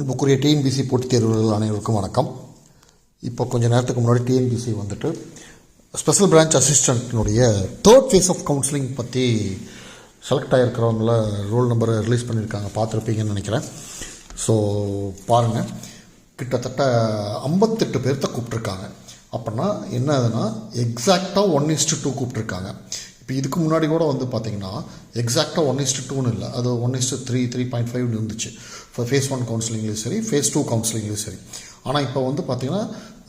அன்புக்குரிய டிஎன்பிசி போட்டித் தேர்வுகள் அனைவருக்கும் வணக்கம். இப்போ கொஞ்ச நேரத்துக்கு முன்னாடி டிஎன்பிசி வந்துட்டு ஸ்பெஷல் பிரான்ச் அசிஸ்டண்ட்டினுடைய தேர்ட் ஃபேஸ் ஆஃப் கவுன்சிலிங் பற்றி செலக்ட் ஆகிருக்கிறவங்கள ரோல் நம்பரை ரிலீஸ் பண்ணியிருக்காங்க பார்த்துருப்பீங்கன்னு நினைக்கிறேன். ஸோ பாருங்கள் கிட்டத்தட்ட ஐம்பத்தெட்டு பேர்த்த கூப்பிட்ருக்காங்க அப்படின்னா என்ன ஆகுதுன்னா எக்ஸாக்டாக ஒன் இஸ்டு டூ கூப்பிட்ருக்காங்க இப்போ இதுக்கு முன்னாடி கூட வந்து பார்த்தீங்கன்னா எக்ஸாக்டாக ஒன் இஸ்டு டூன்னு இல்லை. அது one is to three three point five இருந்துச்சு. இப்போ ஃபேஸ் ஒன் கவுன்சிலிங்லேயும் சரி ஃபேஸ் டூ கவுன்சிலிங்லேயும் சரி. ஆனால் இப்போ வந்து பார்த்திங்கன்னா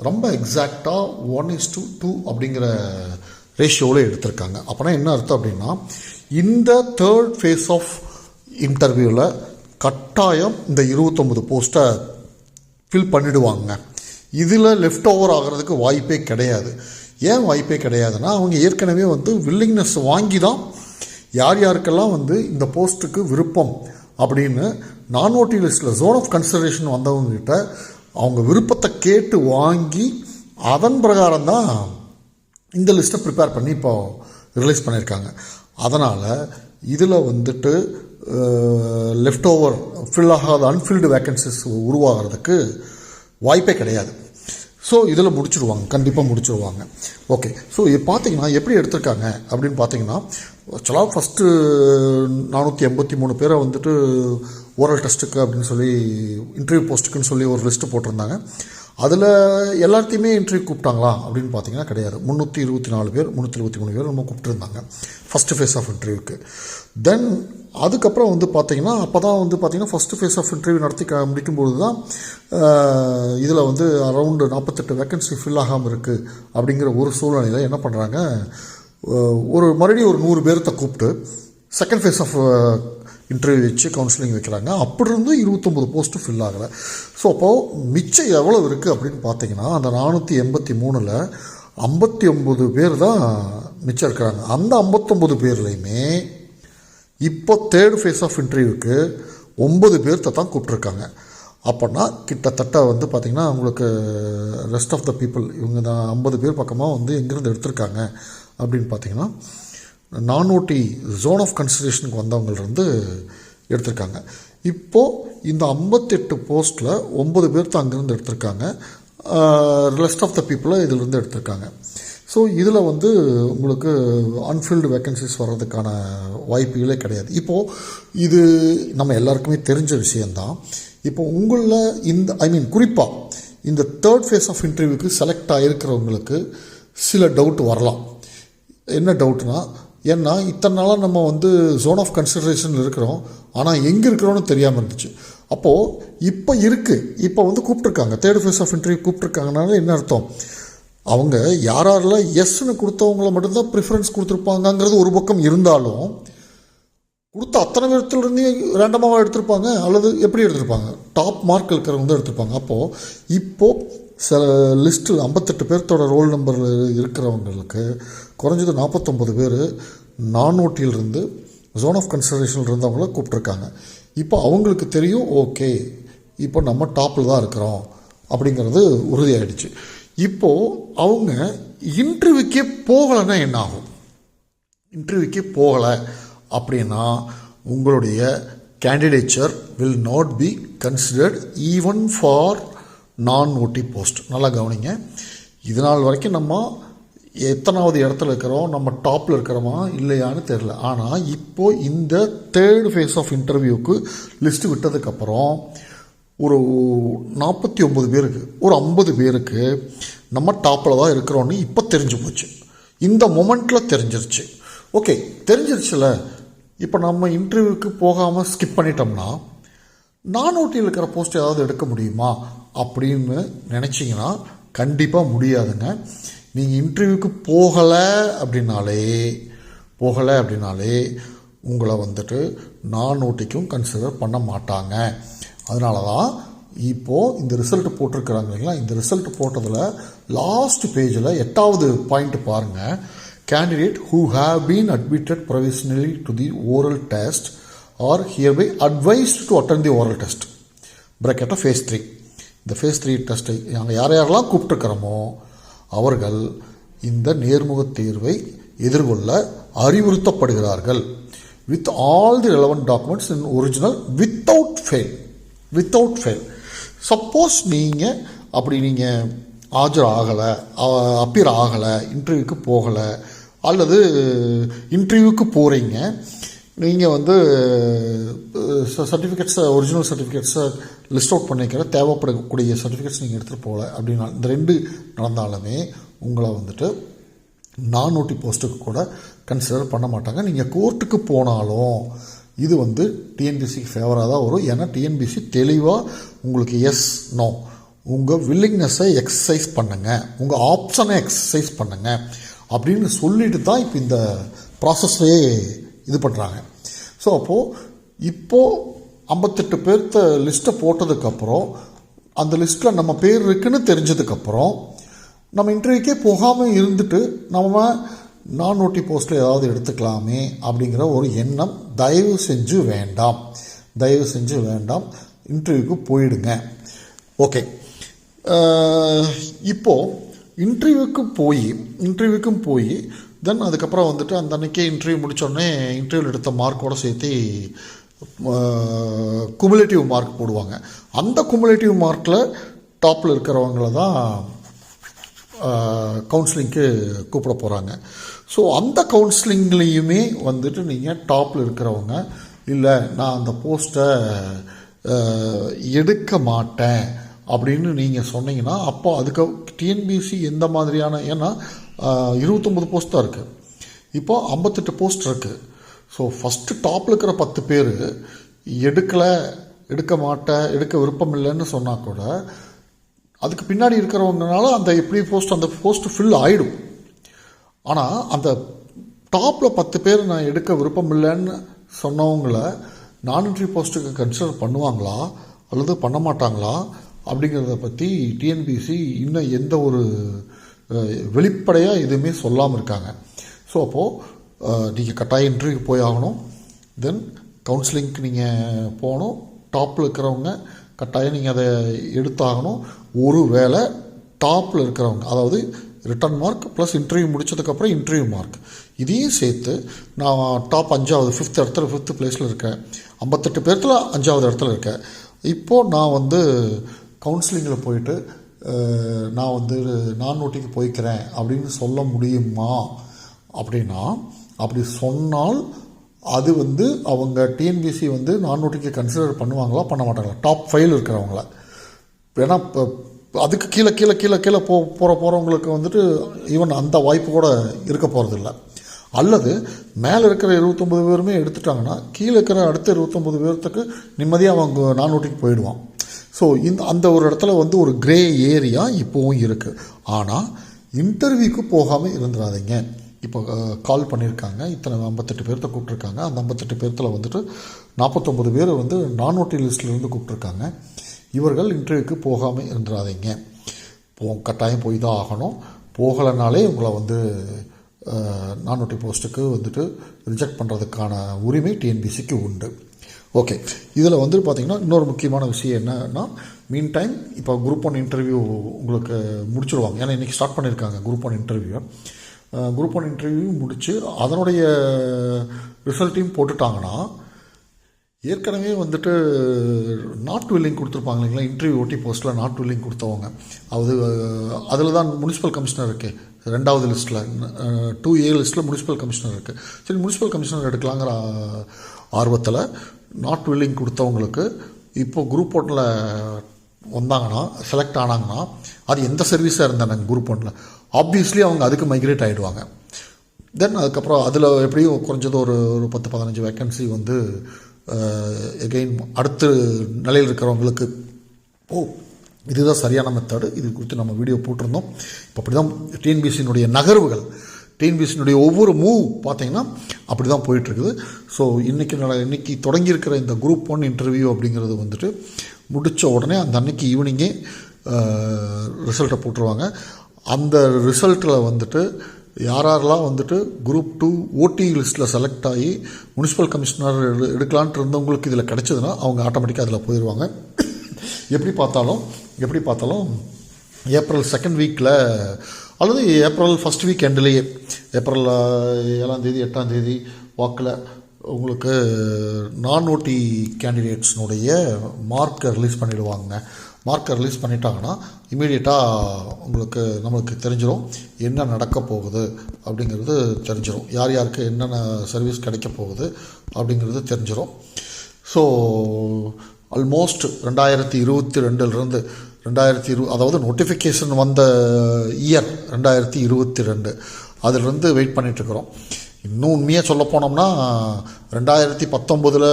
ரொம்ப எக்ஸாக்டாக ஒன் இஸ் டூ டூ அப்படிங்கிற ரேஷியோவில் எடுத்திருக்காங்க. அப்போனா என்ன அர்த்தம் அப்படின்னா இந்த தேர்ட் ஃபேஸ் ஆஃப் இன்டர்வியூவில் கட்டாயம் இந்த இருபத்தொம்பது போஸ்ட்டை ஃபில் பண்ணிடுவாங்க. இதில் லெஃப்ட் ஓவர் ஆகிறதுக்கு வாய்ப்பே கிடையாது. ஏன் வாய்ப்பே கிடையாதுன்னா அவங்க ஏற்கனவே வந்து வில்லிங்னஸ் வாங்கி தான் யார் யாருக்கெல்லாம் வந்து இந்த போஸ்ட்டுக்கு விருப்பம் அப்படின்னு நான் ஓட்டி லிஸ்ட்டில் ஜோன் ஆஃப் கன்சிடரேஷன் வந்தவங்ககிட்ட அவங்க விருப்பத்தை கேட்டு வாங்கி அதன் பிரகாரம் தான் இந்த லிஸ்ட்டை ப்ரிப்பேர் பண்ணி இப்போ ரிலீஸ் பண்ணியிருக்காங்க. அதனால் இதில் வந்துட்டு லெஃப்ட் ஓவர் ஃபில் ஆகாத அன்ஃபில்டு வேக்கன்சிஸ் உருவாகிறதுக்கு வாய்ப்பே கிடையாது. ஸோ இதில் முடிச்சுடுவாங்க கண்டிப்பாக முடிச்சுடுவாங்க ஓகே ஸோ இது பார்த்தீங்கன்னா எப்படி எடுத்திருக்காங்க? அப்படின்னு பார்த்தீங்கன்னா ஆக்சுவலாக ஃபஸ்ட்டு நானூற்றி எண்பத்தி மூணு பேரை வந்துட்டு ஓரல் டெஸ்ட்டுக்கு அப்படின்னு சொல்லி இன்டர்வியூ போஸ்ட்டுக்குன்னு சொல்லி ஒரு லிஸ்ட்டு போட்டிருந்தாங்க. அதில் எல்லாத்தையுமே இன்டர்வியூ கூப்பிட்டாங்களா? அப்படின்னு பார்த்தீங்கன்னா கிடையாது. முந்நூற்றி இருபத்தி நாலு பேர் முந்நூற்றி இருபத்தி மூணு பேர் நம்ம கூப்பிட்டுருந்தாங்க. ஃபஸ்ட்டு ஃபேஸ் ஆஃப் இன்டர்வியூக்கு தென் அதுக்கப்புறம் வந்து பார்த்திங்கன்னா அப்போ தான் வந்து பார்த்தீங்கன்னா ஃபஸ்ட்டு ஃபேஸ் ஆஃப் இன்டர்வியூ நடத்தி க முடிக்கும்பொழுது தான் இதில் வந்து அரௌண்டு நாற்பத்தெட்டு வேக்கன்சி ஃபில் ஆகாமல் இருக்குது அப்படிங்கிற ஒரு சூழ்நிலையில் என்ன பண்ணுறாங்க ஒரு மறுபடியும் ஒரு நூறு பேர்த்த கூப்பிட்டு செகண்ட் ஃபேஸ் ஆஃப் இன்டர்வியூ வச்சு கவுன்சிலிங் வைக்கிறாங்க. அப்படி இருந்தும் இருபத்தொம்பது போஸ்ட்டு ஃபில் ஆகலை. ஸோ அப்போது மிச்சம் எவ்வளோ இருக்குது அப்படின்னு பார்த்தீங்கன்னா அந்த நானூற்றி எண்பத்தி மூணில் ஐம்பத்தி ஒம்பது பேர் தான் மிச்சம் இருக்கிறாங்க. அந்த ஐம்பத்தொம்பது பேர்லேயுமே இப்போ தேர்டு ஃபேஸ் ஆஃப் இன்டர்வியூக்கு ஒம்பது பேர்த்த தான் கூப்பிட்ருக்காங்க அப்போனா கிட்டத்தட்ட வந்து பார்த்திங்கன்னா உங்களுக்கு ரெஸ்ட் ஆஃப் த பீப்புள் இவங்க தான் ஐம்பது பேர் பக்கமாக வந்து எங்கேருந்து எடுத்திருக்காங்க அப்படின்னு பார்த்தீங்கன்னா நானூட்டி ஜோன் ஆஃப் கன்சிடரேஷனுக்கு வந்தவங்கள்ருந்து எடுத்திருக்காங்க. இப்போது இந்த ஐம்பத்தெட்டு போஸ்ட்டில் ஒம்பது பேர்த்த அங்கேருந்து எடுத்திருக்காங்க. ரெஸ்ட் ஆஃப் த பீப்புளை இதிலிருந்து எடுத்திருக்காங்க. ஸோ இதில் வந்து உங்களுக்கு அன்ஃபில்டு வேக்கன்சிஸ் வர்றதுக்கான வாய்ப்புகளே கிடையாது. இப்போது இது நம்ம எல்லாருக்குமே தெரிஞ்ச விஷயந்தான் இப்போ உங்களில் இந்த ஐ மீன் குறிப்பாக இந்த தேர்ட் ஃபேஸ் ஆஃப் இன்டர்வியூக்கு செலக்ட் ஆகிருக்கிறவங்களுக்கு சில டவுட் வரலாம். என்ன டவுட்னா ஏன்னா இத்தனை நாளாக நம்ம வந்து ஜோன் ஆஃப் கன்சிடரேஷன் இருக்கிறோம். ஆனால் எங்கே இருக்கிறோன்னு தெரியாமல் இருந்துச்சு. அப்போது இப்போ இருக்குது இப்போ வந்து கூப்பிட்ருக்காங்க தேர்ட் ஃபேஸ் ஆஃப் இன்டர்வியூ கூப்பிட்ருக்காங்கனால என்ன அர்த்தம்? அவங்க யார் யாரெல்லாம் எஸ்ன்னு கொடுத்தவங்கள மட்டும்தான் ப்ரிஃபரன்ஸ் கொடுத்துருப்பாங்கங்கிறது ஒரு பக்கம் இருந்தாலும் கொடுத்த அத்தனை பேர்த்துலேருந்து ரேண்டமாக எடுத்திருப்பாங்க அல்லது எப்படி எடுத்திருப்பாங்க? டாப் மார்க் இருக்கிறவங்க தான் எடுத்திருப்பாங்க. அப்போது இப்போது சில லிஸ்ட்டில் ஐம்பத்தெட்டு பேர்த்தோட ரோல் நம்பரில் இருக்கிறவங்களுக்கு குறைஞ்சது நாற்பத்தொம்பது பேர் நானூட்டியிலிருந்து ஜோன் ஆஃப் கன்சிடரேஷனில் இருந்தவங்கள கூப்பிட்ருக்காங்க இப்போ அவங்களுக்கு தெரியும் ஓகே இப்போ நம்ம டாப்பில் தான் இருக்கிறோம் அப்படிங்கிறது உறுதியாயிடுச்சு. இப்போது அவங்க இன்டர்வியூக்கே போகலைன்னா என்ன ஆகும் இன்டர்வியூக்கே போகலை அப்படின்னா உங்களுடைய candidature will not be considered even for non ஓட்டி போஸ்ட் நல்லா கவனிங்க. இது நாள் வரைக்கும் நம்ம எத்தனாவது இடத்துல இருக்கிறோம் நம்ம டாப்பில் இருக்கிறோமா இல்லையான்னு தெரில ஆனால் இப்போது இந்த தேர்ட் ஃபேஸ் ஆஃப் இன்டர்வியூக்கு லிஸ்ட்டு விட்டதுக்கப்புறம் ஒரு நாற்பத்தி ஒம்பது பேருக்கு ஒரு ஐம்பது பேருக்கு நம்ம டாப்பில் தான் இருக்கிறோன்னு இப்போ தெரிஞ்சு போச்சு. இந்த மொமெண்ட்டில் தெரிஞ்சிருச்சு. ஓகே தெரிஞ்சிருச்சுல. இப்போ நம்ம இன்டர்வியூக்கு போகாமல் ஸ்கிப் பண்ணிட்டோம்னா நான் ஓட்டியில் இருக்கிற போஸ்ட் ஏதாவது எடுக்க முடியுமா? அப்படின்னு நினச்சிங்கன்னா கண்டிப்பாக முடியாதுங்க. நீங்கள் இன்டர்வியூக்கு போகலை அப்படின்னாலே போகலை அப்படின்னாலே உங்களை வந்துட்டு நான் ஓட்டிக்கும் கன்சிடர் பண்ண மாட்டாங்க. அதனால தான் இப்போது இந்த ரிசல்ட் போட்டிருக்கிறாங்க இல்லைங்களா? இந்த ரிசல்ட் போட்டதில் லாஸ்ட் பேஜில் எட்டாவது பாயிண்ட் பாருங்கள் candidate who have been admitted provisionally to the oral test are hereby advised to attend the oral test ப்ராக்கெட்டாக phase three இந்த ஃபேஸ் த்ரீ டெஸ்ட்டை நாங்கள் யார் யாரெல்லாம் கூப்பிட்டுருக்கிறோமோ அவர்கள் இந்த நேர்முகத் தேர்வை எதிர்கொள்ள அறிவுறுத்தப்படுகிறார்கள். With all the relevant documents in original without fail without fail suppose நீங்கள் அப்படி நீங்கள் ஆஜர் ஆகலை அப்பியர் ஆகலை இன்டர்வியூக்கு போகலை அல்லது இன்டர்வியூக்கு போகிறீங்க நீங்கள் வந்து சர்டிஃபிகேட்ஸை ஒரிஜினல் சர்டிஃபிகேட்ஸை லிஸ்ட் அவுட் பண்ணிக்கிற தேவைப்படக்கூடிய சர்டிஃபிகேட்ஸ் நீங்கள் எடுத்துகிட்டு போகல அப்படின்னா இந்த ரெண்டு நடந்தாலுமே உங்களை வந்துட்டு நான் நோட்டி போஸ்ட்டுக்கு கூட கன்சிடர் பண்ண மாட்டாங்க. நீங்கள் கோர்ட்டுக்கு போனாலும் இது வந்து டிஎன்பிசிக்கு ஃபேவராக தான் வரும். ஏன்னா டிஎன்பிசி தெளிவாக உங்களுக்கு எஸ் நோ உங்கள் வில்லிங்னஸை எக்ஸசைஸ் பண்ணுங்கள் உங்கள் ஆப்ஷனை எக்ஸசைஸ் பண்ணுங்கள் அப்படின்னு சொல்லிட்டு தான் இப்போ இந்த ப்ராசஸ்லேயே இது பண்ணுறாங்க ஸோ அப்போது இப்போது ஐம்பத்தெட்டு பேர்த்த லிஸ்ட்டை போட்டதுக்கப்புறம் அந்த லிஸ்ட்டில் நம்ம பேர் இருக்குன்னு தெரிஞ்சதுக்கப்புறம் நம்ம இன்டர்வியூக்கே போகாமல் இருந்துட்டு நம்ம நான் நோட்டி போஸ்ட்டில் ஏதாவது எடுத்துக்கலாமே அப்படிங்கிற ஒரு எண்ணம் தயவு செஞ்சு வேண்டாம். தயவு செஞ்சு வேண்டாம். இன்டர்வியூக்கு போயிடுங்க. ஓகே. இப்போது இன்டர்வியூக்கு போய் இன்டர்வியூக்கும் போய் தென் அதுக்கப்புறம் வந்துட்டு அந்த அன்றைக்கே இன்டர்வியூ முடித்தோடனே இன்டர்வியூவில் எடுத்த மார்க்கோட சேர்த்து குமுலேட்டிவ் மார்க் போடுவாங்க. அந்த குமுலேட்டிவ் மார்க்கில் டாப்பில் இருக்கிறவங்கள தான் கவுன்சிலிங்க்கு கூப்பிட போகிறாங்க ஸோ அந்த கவுன்சிலிங்லேயுமே வந்துட்டு நீங்கள் டாப்பில் இருக்கிறவங்க இல்லை நான் அந்த போஸ்ட்டை எடுக்க மாட்டேன் அப்படின்னு நீங்கள் சொன்னீங்கன்னா அப்போ அதுக்கு டிஎன்பிசி எந்த மாதிரியான ஏன்னா இருபத்தொம்பது போஸ்ட் தான் இருக்குது இப்போ ஐம்பத்தெட்டு போஸ்ட் இருக்குது ஸோ ஃபஸ்ட்டு டாப்பில் இருக்கிற பத்து பேர் எடுக்கலை எடுக்க மாட்டேன் எடுக்க விருப்பம் இல்லைன்னு சொன்னால் கூட அதுக்கு பின்னாடி இருக்கிறவங்கனால அந்த எப்படி போஸ்ட் அந்த போஸ்ட் ஃபில் ஆகிடும் ஆனால் அந்த டாப்பில் பத்து பேர் நான் எடுக்க விருப்பம் இல்லைன்னு சொன்னவங்கள நான் போஸ்ட்டுக்கு கன்சிடர் பண்ணுவாங்களா? அல்லது பண்ண மாட்டாங்களா? அப்படிங்கிறத பற்றி டிஎன்பிசி இன்னும் எந்த ஒரு வெளிப்படையாக எதுவுமே சொல்லாமல் இருக்காங்க. ஸோ அப்போது நீங்கள் கட்டாய இன்டர்வியூக்கு போய் ஆகணும். தென் கவுன்சிலிங்க்கு நீங்கள் போகணும். டாப்பில் இருக்கிறவங்க கட்டாயம் நீங்கள் அதை எடுத்தாகணும். ஒரு வேளை டாப்பில் இருக்கிறவங்க அதாவது ரிட்டன் மார்க் ப்ளஸ் இன்டர்வியூ முடித்ததுக்கப்புறம் இன்டர்வியூ மார்க் இதையும் சேர்த்து நான் டாப் அஞ்சாவது ஃபிஃப்த் இடத்துல ஃபிஃப்த் பிளேஸில் இருக்கேன். ஐம்பத்தெட்டு பேர்த்தில் அஞ்சாவது இடத்துல இருக்கேன். இப்போது நான் வந்து கவுன்சிலிங்கில் போயிட்டு நான் வந்து நான் நோட்டிக்கு போய்க்கிறேன் அப்படின்னு சொல்ல முடியுமா? அப்படின்னா அப்படி சொன்னால் அது வந்து அவங்க டிஎன்பிசி வந்து நான் கன்சிடர் பண்ணுவாங்களா? பண்ண மாட்டாங்களா? டாப் ஃபைவ் இருக்கிறவங்கள? ஏன்னா இப்போ அதுக்கு கீழே கீழே கீழே கீழே போ போகிற போகிறவங்களுக்கு வந்துட்டு ஈவன் அந்த வாய்ப்பு கூட இருக்க போகிறதில்ல அல்லது மேலே இருக்கிற இருபத்தொம்பது பேருமே எடுத்துட்டாங்கன்னா கீழே இருக்கிற அடுத்த இருபத்தொம்பது பேர்த்துக்கு நிம்மதியாக அவங்க நான் போயிடுவான். ஸோ இந்த அந்த ஒரு இடத்துல வந்து ஒரு கிரே ஏரியா இப்போவும் இருக்குது ஆனால் இன்டர்வியூக்கு போகாமல் இருந்துடாதீங்க இப்போ கால் பண்ணியிருக்காங்க இத்தனை ஐம்பத்தெட்டு பேர்த்த கூப்பிட்ருக்காங்க அந்த ஐம்பத்தெட்டு பேர்த்தில் வந்துட்டு நாற்பத்தொம்பது பேர் வந்து நான் ஓட்டி லிஸ்ட்லேருந்து கூப்பிட்ருக்காங்க இவர்கள் இன்டர்வியூக்கு போகாமல் இருந்துடாதீங்க போ கட்டாயம் போய் தான் ஆகணும். போகலைனாலே உங்களை வந்து நான் போஸ்ட்டுக்கு வந்துட்டு ரிஜெக்ட் பண்ணுறதுக்கான உரிமை டிஎன்பிசிக்கு உண்டு. ஓகே. இதில் வந்து பார்த்திங்கன்னா இன்னொரு முக்கியமான விஷயம் என்னன்னா மீன் டைம் இப்போ குரூப் ஒன் இன்டர்வியூ உங்களுக்கு முடிச்சுடுவாங்க ஏன்னா இன்றைக்கி ஸ்டார்ட் பண்ணியிருக்காங்க group one interview group one interview முடித்து அதனுடைய ரிசல்ட்டையும் போட்டுட்டாங்கன்னா ஏற்கனவே வந்துட்டு நாட் வில்லிங் கொடுத்துருப்பாங்க இல்லைங்களா? இன்டர்வியூ ஓட்டி போஸ்ட்டில் நாட் வில்லிங் கொடுத்தவங்க. அது அதில் தான் முனிசிபல் கமிஷனர் இருக்குது ரெண்டாவது லிஸ்ட்டில் டூ ஏ லிஸ்ட்டில் முனிசிபல் கமிஷனர் இருக்குது சரி முனிசிபல் கமிஷனர் எடுக்கலாங்கிற ஆர்வத்தில் நாட் வில்லிங் கொடுத்தவங்களுக்கு இப்போ குரூப் ஒன்றில் வந்தாங்கன்னா செலக்ட் ஆனாங்கன்னா அது எந்த சர்வீஸாக இருந்தாங்க குரூப் ஒன்றில் ஆப்வியஸ்லி அவங்க அதுக்கு மைக்ரேட் ஆகிடுவாங்க தென் அதுக்கப்புறம் அதில் எப்படியும் குறைஞ்சது ஒரு ஒரு பத்து பதினஞ்சு வேக்கன்சி வந்து எகெயின் அடுத்த நிலையில் இருக்கிறவங்களுக்கு ஓ இதுதான் சரியான மெத்தடு இது குறித்து நம்ம வீடியோ போட்டிருந்தோம். இப்போ அப்படி தான் டிஎன்பிசியினுடைய நகர்வுகள். டிஎன்பிசியினுடைய ஒவ்வொரு மூவ் பார்த்தீங்கன்னா அப்படி தான் போயிட்டுருக்குது ஸோ இன்றைக்கி நட இன்றைக்கி தொடங்கியிருக்கிற இந்த குரூப் ஒன் இன்டர்வியூ அப்படிங்கிறது வந்துட்டு முடித்த உடனே அந்த அன்னைக்கு ஈவினிங்கே ரிசல்ட்டை போட்டுருவாங்க. அந்த ரிசல்ட்டில் வந்துட்டு யார் யாரெல்லாம் வந்துட்டு குரூப் டூ ஓடி லிஸ்ட்டில் செலக்ட் ஆகி முனிசிபல் கமிஷனர் எடு எடுக்கலான்ட்டு இருந்தவங்களுக்கு இதில் கிடச்சதுன்னா அவங்க ஆட்டோமேட்டிக்காக அதில் போயிடுவாங்க எப்படி பார்த்தாலும் எப்படி பார்த்தாலும் ஏப்ரல் செகண்ட் வீக்கில் அல்லது ஏப்ரல் ஃபஸ்ட் வீக் எண்ட்லேயே ஏப்ரல் ஏழாந்தேதி எட்டாந்தேதி வாக்கில் உங்களுக்கு நான் ஓட்டி கேண்டிடேட்ஸ்னுடைய மார்க்கை ரிலீஸ் பண்ணிடுவாங்க. மார்க்கை ரிலீஸ் பண்ணிட்டாங்கன்னா இமீடியட்டாக உங்களுக்கு நம்மளுக்கு தெரிஞ்சிடும் என்ன நடக்க போகுது அப்படிங்கிறது தெரிஞ்சிடும் யார் யாருக்கு என்னென்ன சர்வீஸ் கிடைக்க போகுது அப்படிங்கிறது தெரிஞ்சிடும் ஸோ ஆல்மோஸ்ட் ரெண்டாயிரத்தி இருபத்தி ரெண்டுலேருந்து ரெண்டாயிரத்தி இரு அதாவது நோட்டிஃபிகேஷன் வந்த இயர் ரெண்டாயிரத்தி இருபத்தி ரெண்டு. அதிலிருந்து வெயிட் பண்ணிகிட்ருக்குறோம் இன்னும் உண்மையாக சொல்ல போனோம்னா ரெண்டாயிரத்தி பத்தொம்போதில்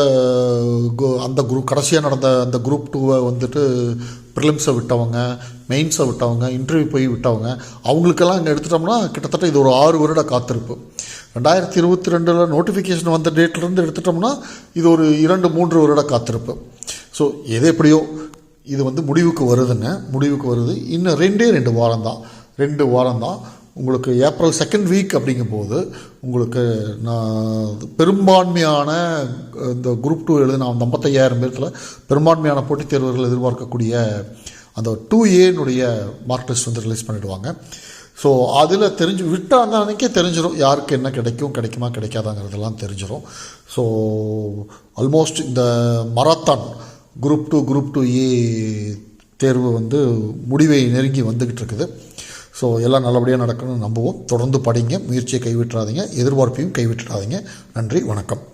அந்த குரூப் கடைசியாக நடந்த அந்த குரூப் டூவை வந்துட்டு ப்ரிலிம்ஸை விட்டவங்க மெயின்ஸை விட்டவங்க இன்டர்வியூ போய் விட்டவங்க அவங்களுக்கெல்லாம் இங்கே எடுத்துட்டோம்னா கிட்டத்தட்ட இது ஒரு ஆறு வருட காத்திருப்பு. ரெண்டாயிரத்தி இருபத்தி ரெண்டில் நோட்டிஃபிகேஷன் வந்த டேட்லேருந்து எடுத்துட்டோம்னா இது ஒரு இரண்டு மூன்று வருட காத்திருப்பு. ஸோ எது எப்படியோ இது வந்து முடிவுக்கு வருதுங்க முடிவுக்கு வருது. இன்னும் ரெண்டே ரெண்டு வாரம் தான் ரெண்டு வாரம் தான் உங்களுக்கு ஏப்ரல் செகண்ட் வீக் அப்படிங்கும்போது உங்களுக்கு நான் பெரும்பான்மையான இந்த குரூப் டூ எழுதின அந்த ஐம்பத்தையாயிரம் பேர்த்தில் பெரும்பான்மையான போட்டித் தேர்வர்கள் எதிர்பார்க்கக்கூடிய அந்த டூ ஏனுடைய மார்க் லிஸ்ட் வந்து ரிலீஸ் பண்ணிவிடுவாங்க ஸோ அதில் தெரிஞ்சு விட்டால் அந்த அன்னைக்கே தெரிஞ்சிடும் யாருக்கு என்ன கிடைக்கும் கிடைக்குமா கிடைக்காதாங்கிறதெல்லாம் தெரிஞ்சிடும் ஸோ ஆல்மோஸ்ட் இந்த marathon group two group two A தேர்வு வந்து முடிவை நெருங்கி வந்துக்கிட்டு இருக்குது. ஸோ எல்லாம் நல்லபடியாக நடக்கணும்னு நம்புவோம். தொடர்ந்து படிங்க முயற்சியை கைவிட்டுறாதீங்க எதிர்பார்ப்பையும் கைவிட்டுறாதீங்க. நன்றி வணக்கம்.